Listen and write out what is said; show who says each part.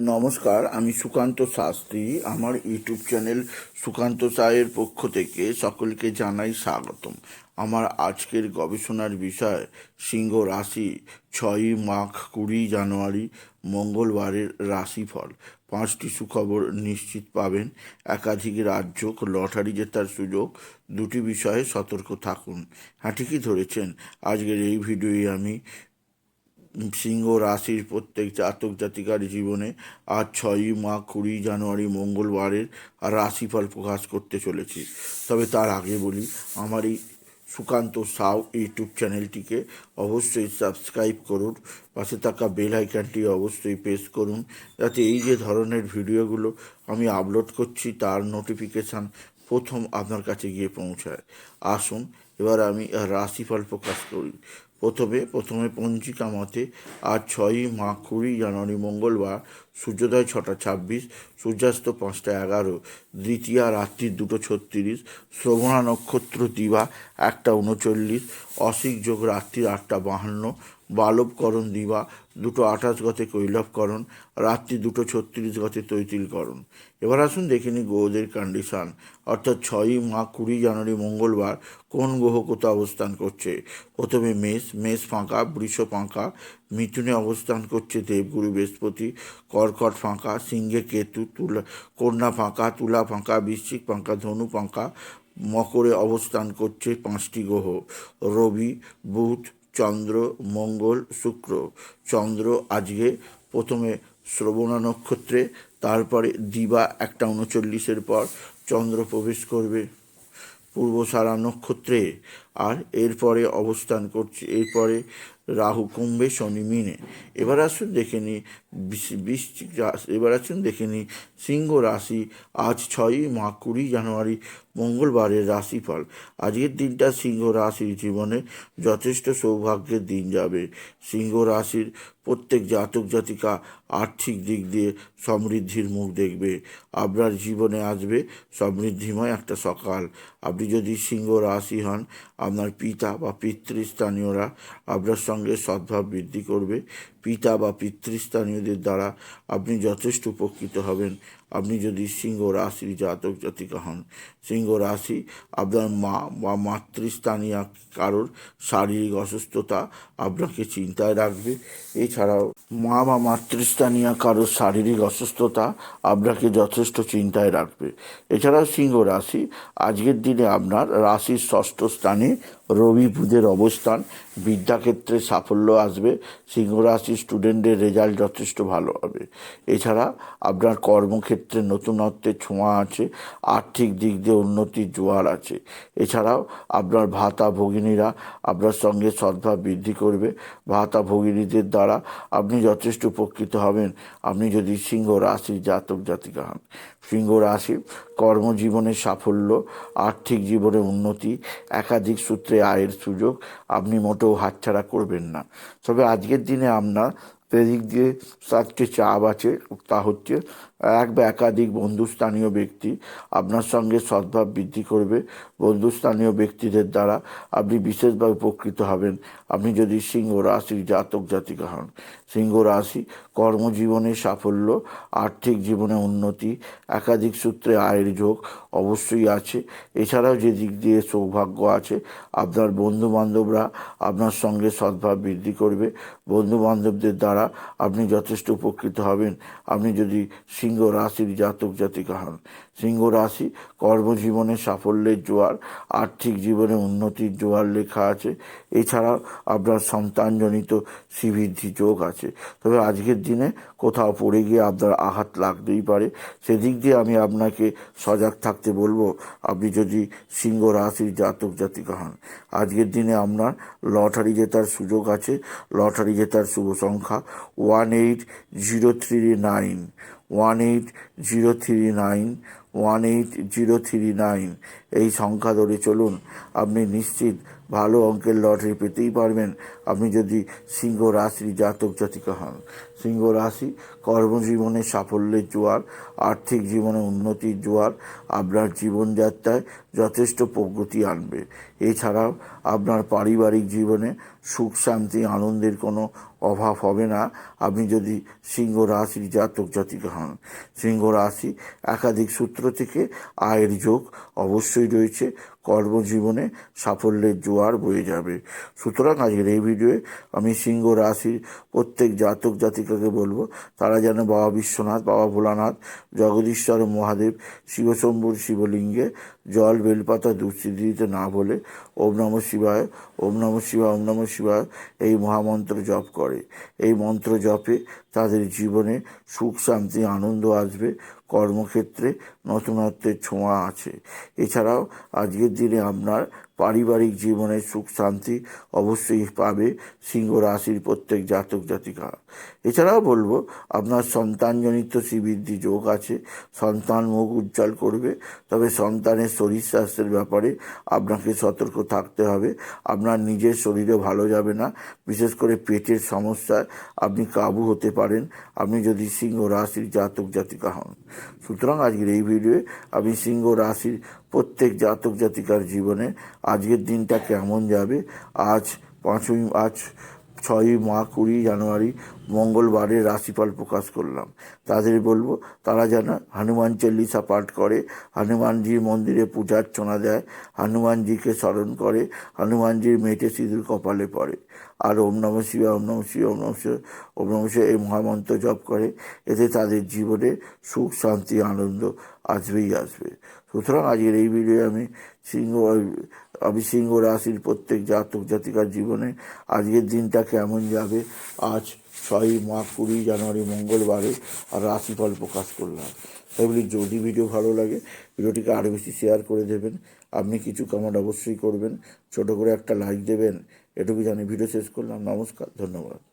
Speaker 1: নমস্কার, আমি সুকান্ত শাস্ত্রী। আমার ইউটিউব চ্যানেল সুকান্ত সায়ের পক্ষ থেকে সকলকে জানাই স্বাগতম। আমার আজকের গবেষণার বিষয়, সিংহ রাশি, ছয়ই মাঘ, কুড়ি জানুয়ারি, মঙ্গলবারের রাশিফল। পাঁচটি সুখবর নিশ্চিত পাবেন। একাধিক রাজ্য লটারি জেতার সুযোগ, দুটি বিষয়ে সতর্ক থাকুন। হ্যাঁ ঠিকই ধরেছেন। আজকের এই ভিডিওয়ে আমি সিংহ রাশির প্রত্যেক জাতক জাতিকার জীবনে আজ ছয়ই মা কুড়ি জানুয়ারি মঙ্গলবারের রাশিফল প্রকাশ করতে চলেছি। তবে তার আগে বলি, আমার এই সুকান্ত সাউ ইউটিউব চ্যানেলটিকে অবশ্যই সাবস্ক্রাইব করুন, পাশে থাকা বেল আইকনটি অবশ্যই প্রেস করুন, যাতে এই যে ধরনের ভিডিওগুলো আমি আপলোড করছি, তার নোটিফিকেশান প্রথম আপনার কাছে গিয়ে পৌঁছায়। আসুন এবার আমি রাশিফল প্রকাশ করি। প্রথমে প্রথমে পঞ্জিকা মতে আজ ছয়ই মা কুড়ি, জানুয়ারি মঙ্গলবার, সূর্যোদয় ছটা ছাব্বিশ, সূর্যাস্ত পাঁচটা এগারো, দ্বিতীয়া রাত্রি দুটো ছত্রিশ, শ্রবণা নক্ষত্র দিবা একটা উনচল্লিশ অসিক যোগ রাত্রি আটটা বাহান্ন, বালবকরণ দিবা দুটো আঠাশ গতে কৈলবকরণ রাত্রি দুটো ছত্রিশ গতে তৈতিলকরণ এবার আসুন দেখে নিই গ্রহদের কন্ডিশন অর্থাৎ ছয়ই মা কুড়ি জানুয়ারি মঙ্গলবার কোন গ্রহ কোথাও অবস্থান করছে? প্রথমে মেষ মেষ ফাঁকা, বৃষ ফাঁকা, মিথুনে অবস্থান করছে দেবগুরু বৃহস্পতি, কর্কট ফাঁকা, সিংহে কেতু, তুলা, কন্যা ফাঁকা, তুলা ফাঁকা, বৃশ্চিক ফাঁকা, ধনু ফাঁকা, মকরে অবস্থান করছে পাঁচটি গ্রহ। রবি, বুধ চন্দ্র, মঙ্গল, শুক্র। চন্দ্র আজকে প্রথমে শ্রবণা নক্ষত্রে, তারপরে দিবা একটা উনচল্লিশের পর চন্দ্র প্রবেশ করবে। পূর্বসারা নক্ষত্রে আর এরপরে অবস্থান করছে, এরপরে রাহু কুম্ভে শনি মিনে। এবার আসুন দেখে নিই, বৃশ- বৃশ্চিক এবার আসুন দেখে নিই, সিংহ রাশি, আজ ছয়ই মা কুড়ি জানুয়ারি, মঙ্গলবারের রাশিফল। আজকের দিনটা সিংহ রাশির জীবনে যথেষ্ট সৌভাগ্যের দিন যাবে। সিংহ রাশির প্রত্যেক জাতক জাতিকা আর্থিক দিক দিয়ে সমৃদ্ধির মুখ দেখবে। আপনার জীবনে আসবে সমৃদ্ধিময় একটা সকাল। আপনি যদি সিংহ রাশি হন আপনার পিতা বা পিতৃস্থানীয়রা আপনার সঙ্গে সদ্ভাব বৃদ্ধি করবে। পিতা বা পিতৃস্থানীয়দের দ্বারা আপনি যথেষ্ট উপকৃত হবেন। আপনি যদি সিংহ রাশির জাতক জাতিকা হন, সিংহ রাশি আপনার মা বা মাতৃস্থানীয় কারোর শারীরিক অসুস্থতা আপনাকে চিন্তায় রাখবে। এছাড়াও মা বা মাতৃস্থানীয় কারোর শারীরিক অসুস্থতা আপনাকে যথেষ্ট চিন্তায় রাখবে। এছাড়াও সিংহ রাশি, আজকের দিনে আপনার রাশির ষষ্ঠ স্থানে রবি বুধের অবস্থান, বিদ্যাক্ষেত্রে সাফল্য আসবে, সিংহ রাশির স্টুডেন্টদের রেজাল্ট যথেষ্ট ভালো হবে। এছাড়া আপনার কর্মক্ষেত্রে নতুনত্বের ছোঁয়া আছে, আর্থিক দিক দিয়ে উন্নতির জোয়ার আছে। এছাড়াও আপনার ভাতা ভগিনীরা আপনার সঙ্গে সদ্ভাব বৃদ্ধি করবে। ভাতা ভগিনীদের দ্বারা আপনি যথেষ্ট উপকৃত হবেন। আপনি যদি সিংহ রাশির জাতক জাতিকা হন। সিংহ রাশি কর্মজীবনে সাফল্য, আর্থিক জীবনে উন্নতি, একাধিক সূত্রে আয়ের সুযোগ আপনি মোটেও হাতছাড়া করবেন না। তবে আজকের দিনে আপনার এদিক দিয়ে চারটে চাপ আছে, তা হচ্ছে এক বা একাধিক বন্ধুস্থানীয় ব্যক্তি আপনার সঙ্গে সদ্ভাব বৃদ্ধি করবে। বন্ধুস্থানীয় ব্যক্তিদের দ্বারা আপনি বিশেষভাবে উপকৃত হবেন। আপনি যদি সিংহ রাশির জাতক জাতিকা হন, সিংহ রাশি কর্মজীবনে সাফল্য, আর্থিক জীবনে উন্নতি, একাধিক সূত্রে আয়ের যোগ অবশ্যই আছে। এছাড়াও যে দিক দিয়ে সৌভাগ্য আছে, আপনার বন্ধু বান্ধবরা আপনার সঙ্গে সদ্ভাব বৃদ্ধি করবে। বন্ধু বান্ধবদের দ্বারা আপনি যথেষ্ট উপকৃত হবেন। আপনি যদি সিংহ রাশির জাতক জাতিকা হন, সিংহ রাশি কর্মজীবনে সাফল্যের জোয়ার, আর্থিক জীবনে উন্নতির জোয়ার লেখা আছে। এছাড়াও আপনার সন্তানজনিত শ্রীবৃদ্ধি যোগ আছে। তবে আজকের দিনে কোথাও পড়ে গিয়ে আপনার আঘাত লাগতেই পারে। সেদিক দিয়ে আমি আপনাকে সজাগ থাকতে বলব, আপনি যদি সিংহ রাশির জাতক জাতিকা হন, আজকের দিনে আপনার লটারি জেতার সুযোগ আছে। লটারি জেতার শুভ সংখ্যা one eight zero three nine, one eight zero three nine, one eight zero three nine. এই সংখ্যা ধরে চলুন, আপনি নিশ্চিত ভালো অঙ্কের লটারি পেতেই পারবেন। আপনি যদি সিংহ রাশির জাতক জাতিকা হন সিংহ রাশি, কর্মজীবনে সাফল্যের জোয়ার, আর্থিক জীবনে উন্নতির জোয়ার, আপনার জীবনযাত্রায় যথেষ্ট প্রগতি আনবে। এছাড়াও আপনার পারিবারিক জীবনে সুখ, শান্তি, আনন্দের কোনো অভাব হবে না। আপনি যদি সিংহ রাশির জাতক জাতিকা হন, সিংহ রাশি একাধিক সূত্র থেকে আয়ের যোগ অবশ্যই রয়েছে। কর্মজীবনে সাফল্যের জোয়ার বয়ে যাবে। সুতরাং আজকের এই ভিডিওয়ে আমি সিংহ রাশির প্রত্যেক জাতক জাতিকাকে বলব, তারা যেন বাবা বিশ্বনাথ, বাবা ভোলানাথ, জগদীশ্বর মহাদেব, শিবশম্ভুর শিবলিঙ্গে জল, বেলপাতা দুশ্চিন্তি দিতে না বলে ওম নম শিবায়, ওম নম শিবায়, ওম নম শিবায় এই মহামন্ত্র জপ করে। এই মন্ত্র জপে তাদের জীবনে সুখ, শান্তি, আনন্দ আসবে, কর্মক্ষেত্রে নতুনত্বের ছোঁয়া আছে। এছাড়াও আজকের দিনে আপনার পারিবারিক জীবনে সুখ, শান্তি অবশ্যই পাবে সিংহ রাশির প্রত্যেক জাতক জাতিকা। এছাড়াও বলব, আপনার সন্তানজনিত শ্রীবৃদ্ধি যোগ আছে, সন্তান মুখ উজ্জ্বল করবে, তবে সন্তানের শরীর স্বাস্থ্যের ব্যাপারে আপনাকে সতর্ক থাকতে হবে। আপনার নিজের শরীরে ভালো যাবে না, বিশেষ করে পেটের সমস্যায় আপনি কাবু হতে পারেন, আপনি যদি সিংহ রাশির জাতক জাতিকা হন। সুতরাং আজকের এই ভিডিওয়ে আমি সিংহ রাশির প্রত্যেক জাতক জাতিকার জীবনে আজকের দিনটা কেমন যাবে? আজ পাঁচই, আজ ছয়ই মা কুড়ি জানুয়ারি মঙ্গলবারের রাশিফল প্রকাশ করলাম। তাদের বলব, তারা যেন হনুমান চল্লিশা পাঠ করে, হনুমানজির মন্দিরে পূজার্চনা দেয়, হনুমানজিকে স্মরণ করে, হনুমানজির মেটে সিঁদুর কপালে পড়ে। আর ওম নম শিবা ওম নম শিবা ওম নম শিবা ওম নম শিবা এই মহামন্ত্র জপ করে, এতে তাদের জীবনে সুখ, শান্তি, আনন্দ আসবেই আসবে। সুতরাং আজকের এই ভিডিও আমি সিংহ আমি সিংহ রাশির প্রত্যেক জাতক জাতিকার জীবনে আজকের দিনটা কেমন যাবে, আজ ছয়ই মা কুড়ি জানুয়ারি মঙ্গলবারে আর রাশিফল প্রকাশ করলাম। তাই বলি, যদি ভিডিও ভালো লাগে ভিডিওটিকে আরও বেশি শেয়ার করে দেবেন। আপনি কিছু কমেন্ট অবশ্যই করবেন। ছোট করে একটা লাইক দেবেন। এটুকু জানি ভিডিও শেষ করলাম। নমস্কার, ধন্যবাদ।